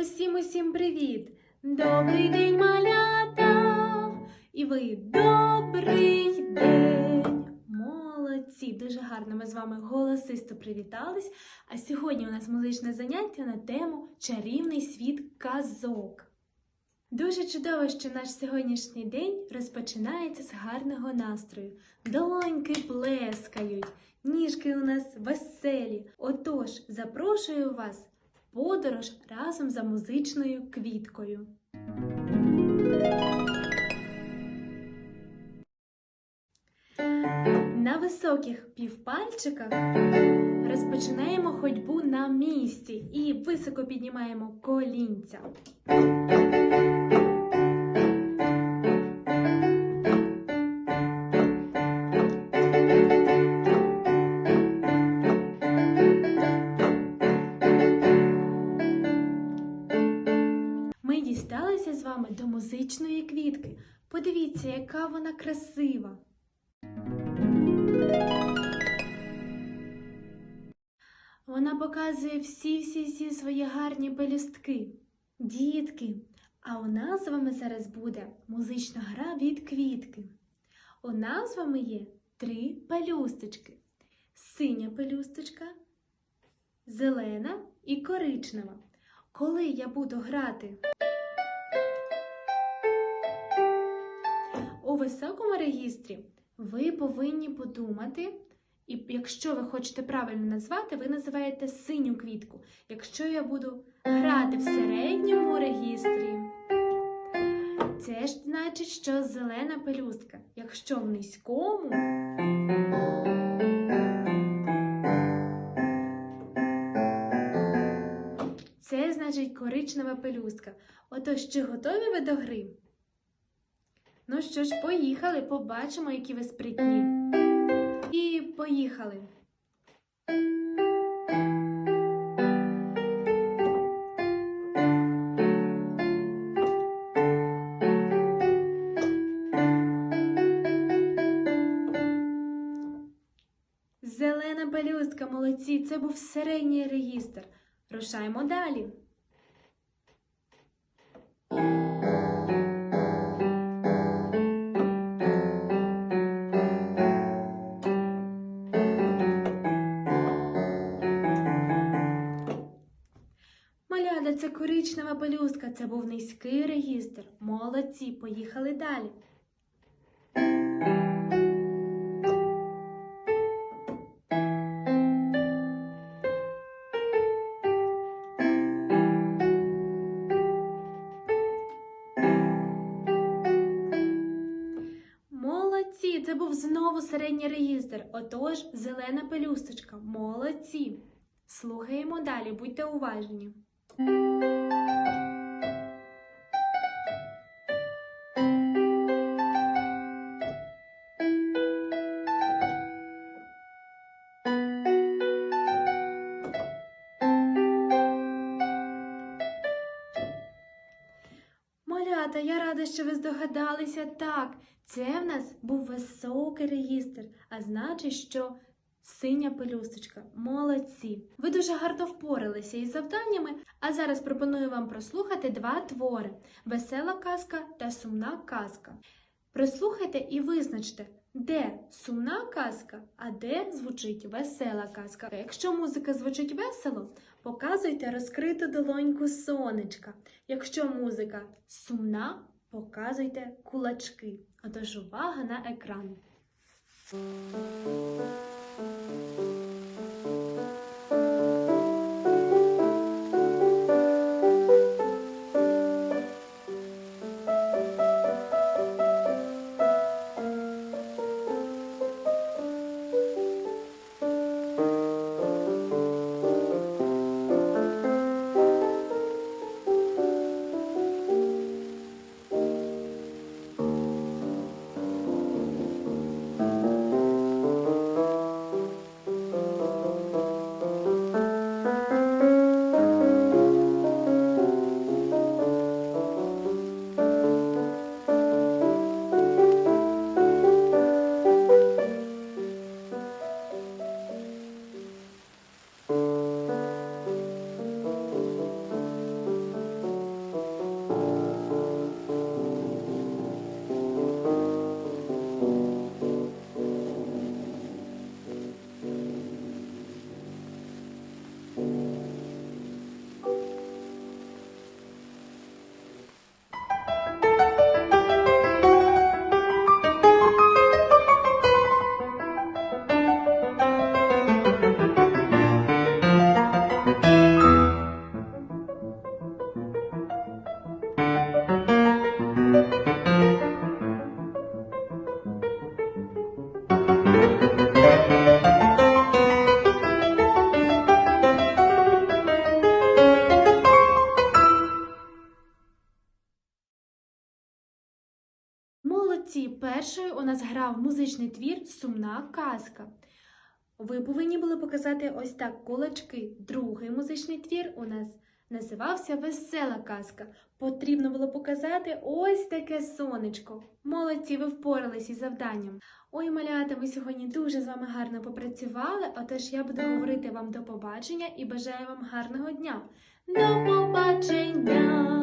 Усім усім привіт! Добрий день, малята! І ви добрий день! Молодці! Дуже гарно ми з вами голосисто привітались. А сьогодні у нас музичне заняття на тему Чарівний світ казок. Дуже чудово, що наш сьогоднішній день розпочинається з гарного настрою. Долоньки плескають, ніжки у нас веселі. Отож, запрошую вас подорож разом за музичною квіткою. На високих півпальчиках розпочинаємо ходьбу на місці і високо піднімаємо колінця. До музичної квітки. Подивіться, яка вона красива. Вона показує всі-всі-всі свої гарні пелюстки. Дітки, а у нас з вами зараз буде музична гра від квітки. У нас з вами є три пелюсточки: синя пелюсточка, зелена і коричнева. Коли я буду грати високому регістрі, ви повинні подумати, і якщо ви хочете правильно назвати, ви називаєте синю квітку. Якщо я буду грати в середньому регістрі, це ж значить, що зелена пелюстка. Якщо в низькому, це значить коричнева пелюстка. Отож, чи готові ви до гри? Ну що ж, поїхали, побачимо, які ви спритні. І поїхали. Зелена пелюстка, молодці, це був середній регістр. Рушаємо далі. Маляда, це коричнева пелюстка, це був низький регістр. Молодці, поїхали далі. Молодці, це був знову середній регістр. Отож, зелена пелюсточка. Молодці. Слухаємо далі, будьте уважні. Малята, я рада, що ви здогадалися так. Це в нас був високий регістр, а значить, що синя пелюсточка. Молодці! Ви дуже гарно впоралися із завданнями, а зараз пропоную вам прослухати два твори: весела казка та сумна казка. Прослухайте і визначте, де сумна казка, а де звучить весела казка. Якщо музика звучить весело, показуйте розкриту долоньку сонечка. Якщо музика сумна, показуйте кулачки. Отож увага на екран. Першою у нас грав музичний твір Сумна казка. Ви повинні були показати ось так кулачки. Другий музичний твір у нас називався Весела казка. Потрібно було показати ось таке сонечко. Молодці, ви впоралися із завданням. Ой, малята, ми сьогодні дуже з вами гарно попрацювали, отож я буду говорити вам до побачення і бажаю вам гарного дня. До побачення!